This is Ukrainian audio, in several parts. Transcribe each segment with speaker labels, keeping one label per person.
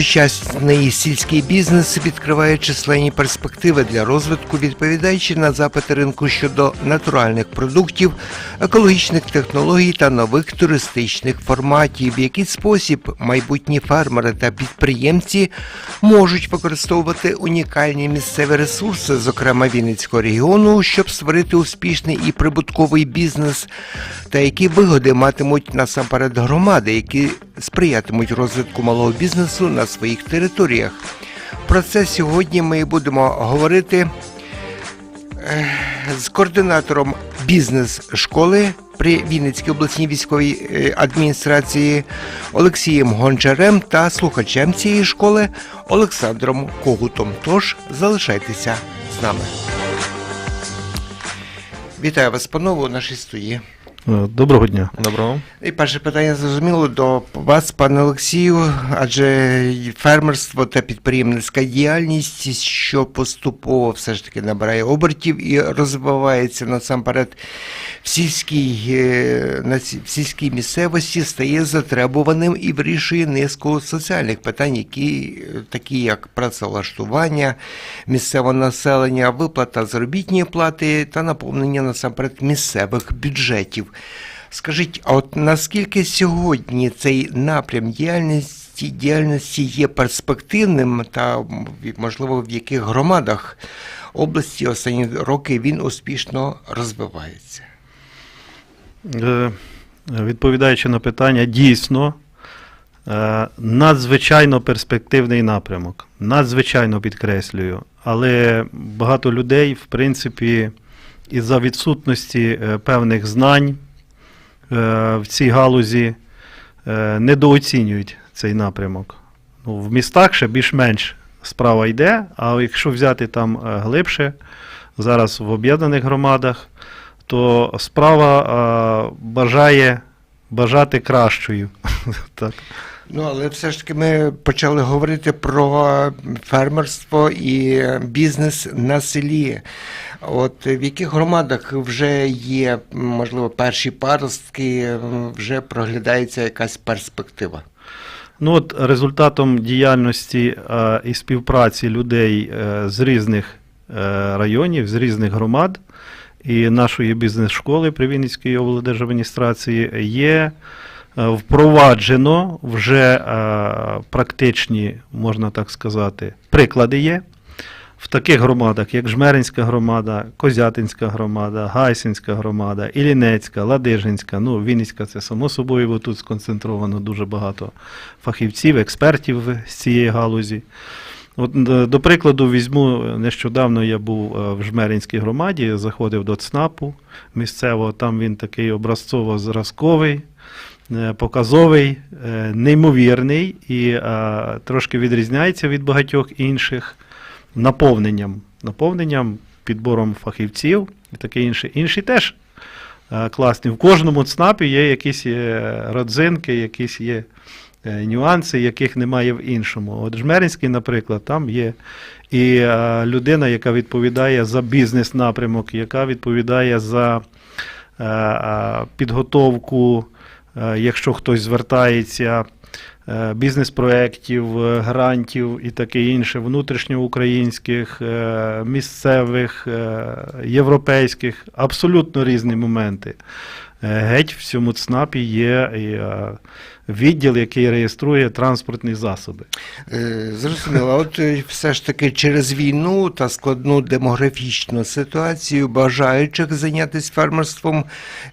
Speaker 1: Сучасний сільський бізнес відкриває численні перспективи для розвитку, відповідаючи на запити ринку щодо натуральних продуктів, екологічних технологій та нових туристичних форматів. В який спосіб майбутні фермери та підприємці можуть використовувати унікальні місцеві ресурси, зокрема Вінницького регіону, щоб створити успішний і прибутковий бізнес, та які вигоди матимуть насамперед громади, які сприятимуть розвитку малого бізнесу на своїх територіях. Про це сьогодні ми будемо говорити е, з координатором бізнес-школи при Вінницькій обласній військовій е, адміністрації Олексієм Гончарем та слухачем цієї школи Олександром Когутом. Тож залишайтеся з нами. Вітаю вас, панове, у нашій студії.
Speaker 2: Е, Доброго дня.
Speaker 3: Доброго.
Speaker 1: І перше питання зрозуміло до вас, пане Олексію, адже фермерство та підприємницька діяльність, що поступово все ж таки набирає обертів і розвивається насамперед в сільській, е, на в сільській місцевості, стає затребуваним і вирішує низку соціальних питань, які е, такі як працевлаштування місцевого населення, виплата заробітної плати та наповнення насамперед місцевих бюджетів. Скажіть, а от наскільки сьогодні цей напрям діяльності діяльності є перспективним, та можливо в яких громадах області останні роки він успішно розвивається?
Speaker 2: Е, Відповідаючи на питання, дійсно е, надзвичайно перспективний напрямок. Надзвичайно підкреслюю. Але багато людей, в принципі, із-за відсутності е, певних знань е, в цій галузі е, недооцінюють цей напрямок. Ну, в містах ще більш-менш справа йде, а якщо взяти там глибше, зараз в об'єднаних громадах, то справа бажає бажати кращою.
Speaker 1: Ну, але все ж таки ми почали говорити про фермерство і бізнес на селі. От в яких громадах вже є, можливо, перші паростки, вже проглядається якась перспектива?
Speaker 2: Ну, от результатом діяльності е, і співпраці людей е, з різних е, районів, з різних громад і нашої бізнес-школи при Вінницькій облдержадміністрації є впроваджено вже е, практичні, можна так сказати, приклади є. В таких громадах, як Жмеринська громада, Козятинська громада, Гайсинська громада, Іллінецька, Ладижинська, ну, Вінницька це само собою, бо тут сконцентровано дуже багато фахівців, експертів з цієї галузі. От, е, до прикладу, візьму, нещодавно я був е, в Жмеринській громаді, заходив до ЦНАПу місцевого, там він такий образцово-зразковий, е, показовий, е, неймовірний і е, трошки відрізняється від багатьох інших наповненням, наповненням, підбором фахівців і таке інше. Інші теж е, класні. В кожному ЦНАПі є якісь е, родзинки, якісь є е, нюанси, яких немає в іншому. От Жмеринський, наприклад, там є і е, людина, яка відповідає за бізнес-напрямок, яка відповідає за е, е, підготовку, е, якщо хтось звертається е, бізнес-проєктів, е, грантів і таке інше, внутрішньоукраїнських, е, місцевих, е, європейських, абсолютно різні моменти. Е, Геть в цьому ЦНАПі є е, відділ, який реєструє транспортні засоби.
Speaker 1: Е, Зрозуміло, от е, все ж таки через війну та складну демографічну ситуацію бажаючих зайнятися фермерством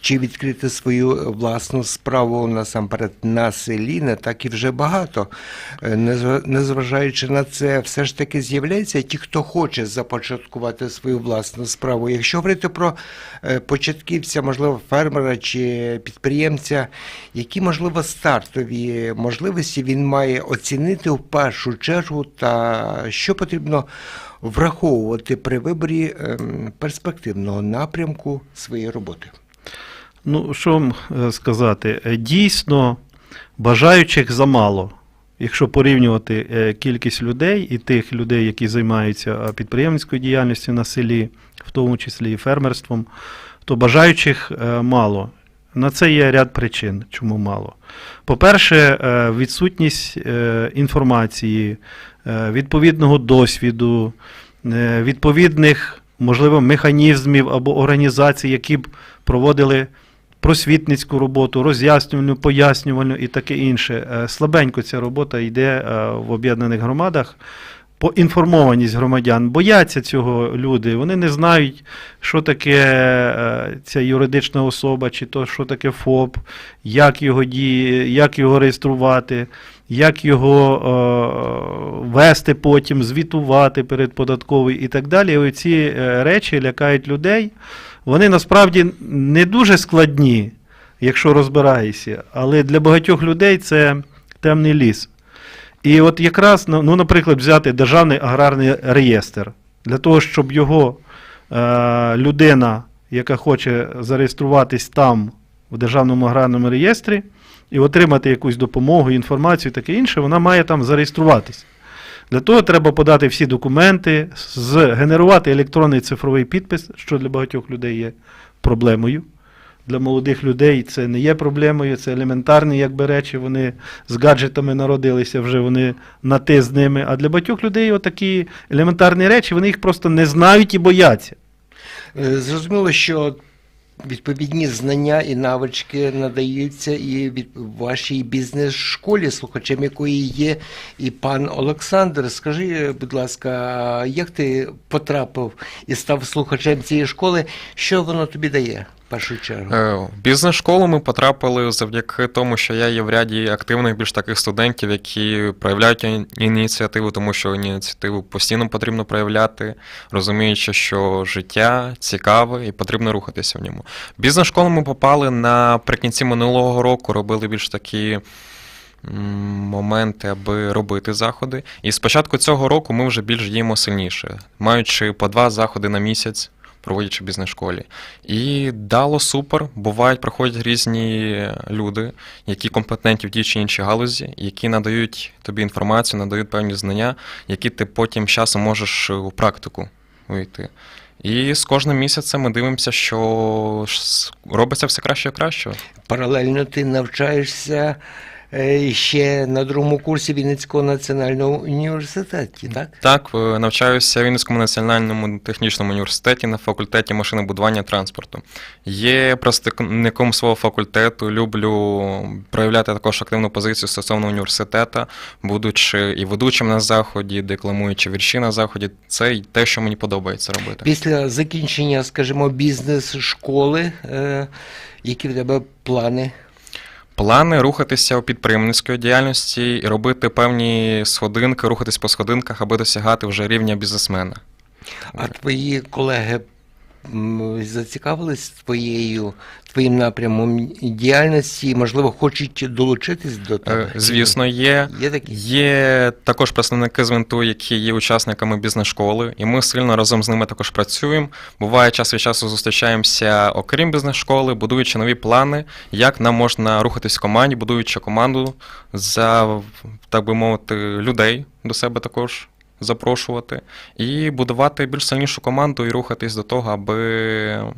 Speaker 1: чи відкрити свою власну справу насамперед на селі, не так і вже багато. Е, Незважаючи на це, все ж таки з'являються ті, хто хоче започаткувати свою власну справу. Якщо говорити про початківця, можливо, фермера чи підприємця, які, можливо, стартові можливості він має оцінити в першу чергу, та що потрібно враховувати при виборі ем, перспективного напрямку своєї роботи.
Speaker 2: Ну, що вам е, сказати? Е, Дійсно, бажаючих замало. Якщо порівнювати е, кількість людей і тих людей, які займаються підприємницькою діяльністю на селі, в тому числі і фермерством, то бажаючих мало. На це є ряд причин, чому мало. По-перше, е, відсутність е, інформації, е, відповідного досвіду, відповідних, можливо, механізмів або організацій, які б проводили просвітницьку роботу, роз'яснювальну, пояснювальну і таке інше. Слабенько ця робота йде в об'єднаних громадах. Поінформованість громадян бояться цього люди. Вони не знають, що таке е, ця юридична особа, чи то що таке ФОП, як його діє, як його реєструвати, як його е, вести потім, звітувати перед податковою і так далі. Оці е, речі лякають людей. Вони насправді не дуже складні, якщо розбираєшся, але для багатьох людей це темний ліс. І от якраз, ну, ну, наприклад, взяти Державний аграрний реєстр, для того, щоб його е, людина, яка хоче зареєструватись там, в Державному аграрному реєстрі, і отримати якусь допомогу, інформацію і таке інше, вона має там зареєструватись. Для того треба подати всі документи, згенерувати електронний цифровий підпис, що для багатьох людей є проблемою. Для молодих людей це не є проблемою, це елементарні якби речі. Вони з гаджетами народилися, вже вони на ти з ними. А для багатьох людей отакі елементарні речі, вони їх просто не знають і бояться.
Speaker 1: Е, Зрозуміло, що відповідні знання і навички надаються і від вашій бізнес-школі, слухачем якої є і пан Олександр. Скажи, будь ласка, як ти потрапив і став слухачем цієї школи? Що воно тобі дає першу чергу?
Speaker 3: Е, бізнес-школу ми потрапили завдяки тому, що я є в ряді активних більш таких студентів, які проявляють ініціативу, тому що ініціативу постійно потрібно проявляти, розуміючи, що життя цікаве і потрібно рухатися в ньому. Бізнес-школу ми попали наприкінці минулого року, робили більш такі. Моменти, аби робити заходи. І з початку цього року ми вже більш діємо сильніше, маючи по два заходи на місяць, проводячи бізнес-школі. І дало супер. Бувають, приходять різні люди, які компетентні в тій чи іншій галузі, які надають тобі інформацію, надають певні знання, які ти потім часом можеш у практику увійти. І з кожним місяцем ми дивимося, що робиться все краще і краще.
Speaker 1: Паралельно ти навчаєшся е, ще на другому курсі Вінницького національного університету, так?
Speaker 3: Так, е, навчаюся в Вінницькому національному технічному університеті на факультеті машинобудування транспорту. Є представником свого факультету, люблю проявляти також активну позицію стосовно університету, будучи і ведучим на заході, декламуючи вірші на заході. Це й те, що мені подобається робити.
Speaker 1: Після закінчення, скажімо, бізнес-школи, е, які в тебе плани?
Speaker 3: Плани рухатися у підприємницької діяльності і робити певні сходинки, рухатись по сходинках, аби досягати вже рівня бізнесмена.
Speaker 1: А твої колеги зацікавились твоєю, твоїм напрямом діяльності можливо, хочуть долучитись до?
Speaker 3: Е, Звісно, є.
Speaker 1: Є такі?
Speaker 3: Є також представники з ВНТУ, які є учасниками бізнес-школи, і ми сильно разом з ними також працюємо. Буває, час від часу зустрічаємося, окрім бізнес-школи, будуючи нові плани, як нам можна рухатись в команді, будуючи команду за, так би мовити, людей до себе також запрошувати, і будувати більш сильнішу команду і рухатись до того, аби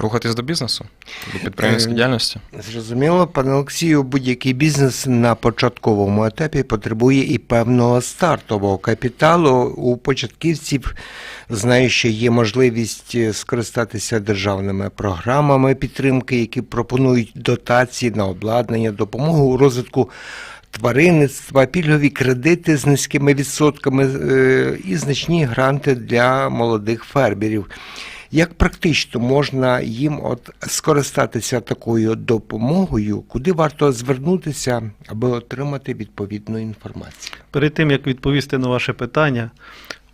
Speaker 3: рухатись до бізнесу, до підприємницької
Speaker 1: Е,
Speaker 3: діяльності.
Speaker 1: Зрозуміло, пане Олексію, будь-який бізнес на початковому етапі потребує і певного стартового капіталу. У початківців знаю, що є можливість е, скористатися державними програмами підтримки, які пропонують дотації на обладнання, допомогу у розвитку. Тваринництва, пільгові кредити з низькими відсотками е, і значні гранти для молодих фермерів. Як практично можна їм от скористатися такою допомогою, куди варто звернутися, аби отримати відповідну інформацію?
Speaker 2: Перед тим як відповісти на ваше питання,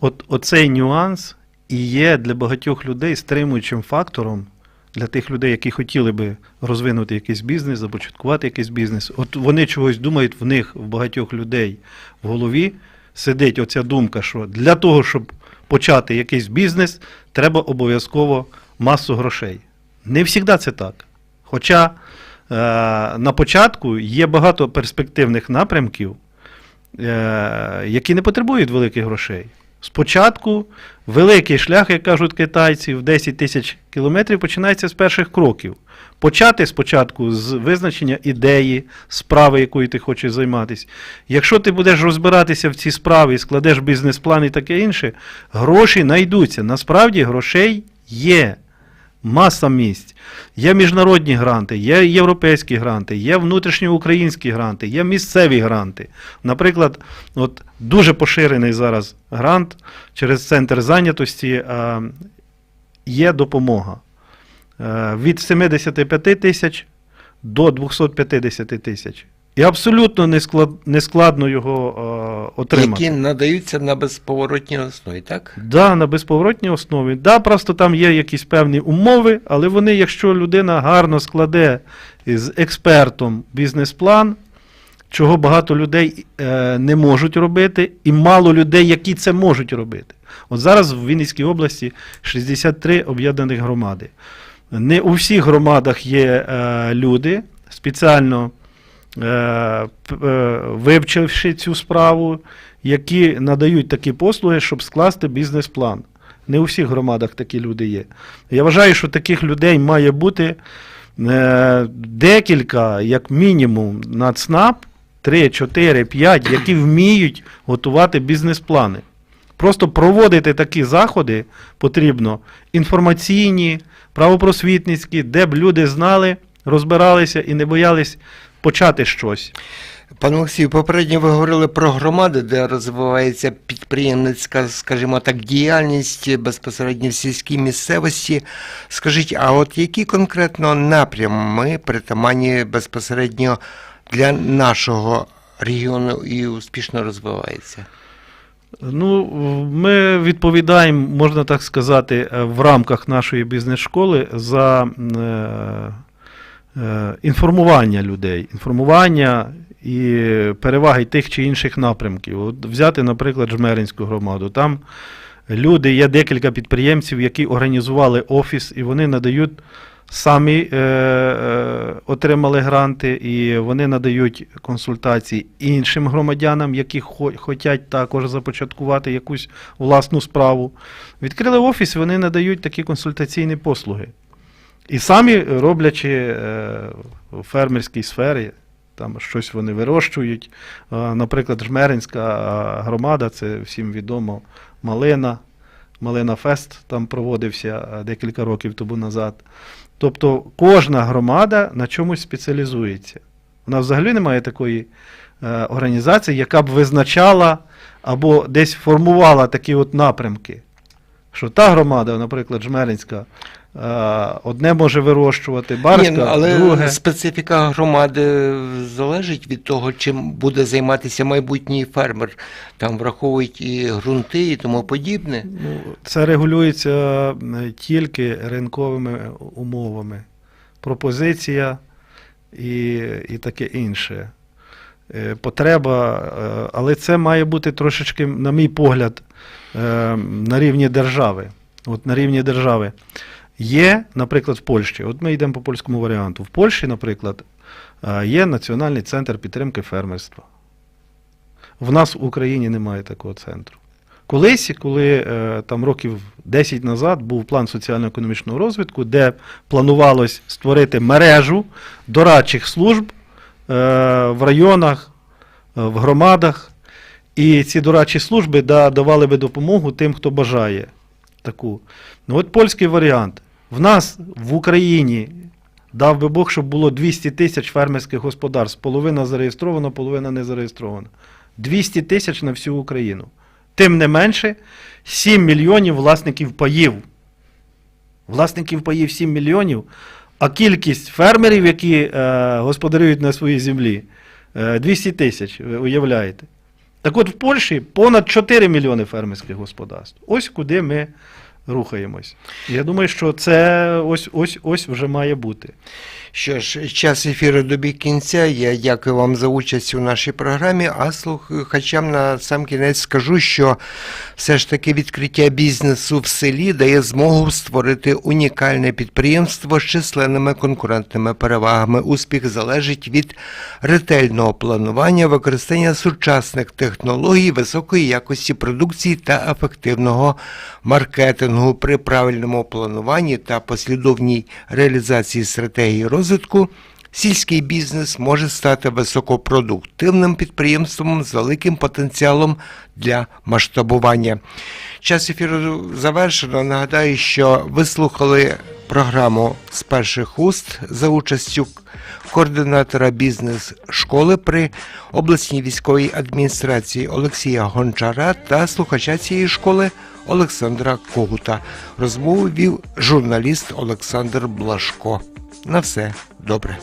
Speaker 2: от оцей нюанс і є для багатьох людей стримуючим фактором для тих людей, які хотіли би розвинути якийсь бізнес, започаткувати якийсь бізнес. От вони чогось думають, в них, в багатьох людей в голові сидить оця думка, що для того, щоб почати якийсь бізнес, треба обов'язково масу грошей. Не завжди це так. Хоча на початку є багато перспективних напрямків, е, які не потребують великих грошей. Спочатку великий шлях, як кажуть китайці, в 10 тисяч кілометрів починається з перших кроків. Почати спочатку з визначення ідеї, справи, якою ти хочеш займатися. Якщо ти будеш розбиратися в ці справи і складеш бізнес-план і таке інше, гроші знайдуться. Насправді грошей є. Маса місць. Є міжнародні гранти, є європейські гранти, є внутрішньоукраїнські гранти, є місцеві гранти. Наприклад, от дуже поширений зараз грант через центр зайнятості е, є допомога е, від 75 тисяч до 250 тисяч. І абсолютно не, складно його е, отримати.
Speaker 1: Які надаються на безповоротній основі, так?
Speaker 2: Да, на безповоротній основі. Да, просто там є якісь певні умови, але вони, якщо людина гарно складе з експертом бізнес-план, чого багато людей е, не можуть робити, і мало людей, які це можуть робити. От зараз в Вінницькій області 63 об'єднаних громади. Не у всіх громадах є е, люди, спеціально вивчивши цю справу, які надають такі послуги, щоб скласти бізнес-план. Не у всіх громадах такі люди є. Я вважаю, що таких людей має бути е, декілька, як мінімум, на ЦНАП, 3, 4, 5, які вміють готувати бізнес-плани. Просто проводити такі заходи потрібно інформаційні, правопросвітницькі, де б люди знали, розбиралися і не боялись почати щось.
Speaker 1: Пане Олексію, попередньо ви говорили про громади, де розвивається підприємницька, скажімо так, діяльність безпосередньо в сільській місцевості. Скажіть, а от які конкретно напрями притаманні безпосередньо для нашого регіону і успішно розвивається?
Speaker 2: Ну, ми відповідаємо, можна так сказати, в рамках нашої бізнес-школи за е, інформування людей, інформування і переваги тих чи інших напрямків. От взяти, наприклад, Жмеринську громаду. Там люди, є декілька підприємців, які організували офіс, і вони надають. Самі е, е, отримали гранти, і вони надають консультації іншим громадянам, які хочуть також започаткувати якусь власну справу. Відкрили офіс, вони надають такі консультаційні послуги. І самі роблячи е, в фермерській сфері, там щось вони вирощують. Е, Наприклад, Жмеринська е, громада, це всім відомо, Малина. Малина Фест там проводився е, декілька років тому назад. Тобто кожна громада на чомусь спеціалізується. Вона взагалі не має такої е, організації, яка б визначала або десь формувала такі от напрямки. Що та громада, наприклад, Жмеринська, е, одне може вирощувати, Барська,
Speaker 1: Ні, але
Speaker 2: друге.
Speaker 1: специфіка громади залежить від того, чим буде займатися майбутній фермер. Там враховують і ґрунти, і тому подібне.
Speaker 2: Ну, це регулюється е, тільки ринковими умовами. Пропозиція і, і таке інше. Е, Потреба, е, але це має бути трошечки, на мій погляд, е, на рівні держави. От на рівні держави. Є, наприклад, в Польщі, от ми йдемо по польському варіанту. В Польщі, наприклад, е, є Національний центр підтримки фермерства. В нас в Україні немає такого центру. Колись, коли е, там років 10 назад був план соціально-економічного розвитку, де планувалось створити мережу дорадчих служб е, в районах, в громадах, і ці дорадчі служби да, давали би допомогу тим, хто бажає таку. Ну от польський варіант. В нас в Україні дав би Бог, щоб було 200 тисяч фермерських господарств. Половина зареєстрована, половина не зареєстрована. 200 тисяч на всю Україну. Тим не менше, 7 мільйонів власників паїв. Власників паїв 7 мільйонів, а кількість фермерів, які е, господарюють на своїй землі, е, 200 тисяч, ви уявляєте. Так от в Польщі понад 4 мільйони фермерських господарств. Ось куди ми рухаємось. Я думаю, що це ось ось ось вже має бути.
Speaker 1: Що ж, час ефіру добіг кінця. Я дякую вам за участь у нашій програмі. А слухачам на сам кінець скажу, що все ж таки відкриття бізнесу в селі дає змогу створити унікальне підприємство з численними конкурентними перевагами. Успіх залежить від ретельного планування, використання сучасних технологій, високої якості продукції та ефективного маркетингу при правильному плануванні та послідовній реалізації стратегії розвитку. Сільський бізнес може стати високопродуктивним підприємством з великим потенціалом для масштабування. Час ефіру завершено. Нагадаю, що ви слухали програму з перших уст за участю координатора бізнес-школи при обласній військовій адміністрації Олексія Гончара та слухача цієї школи Олександра Когута. Розмову вів журналіст Олександр Блашко. На все добре.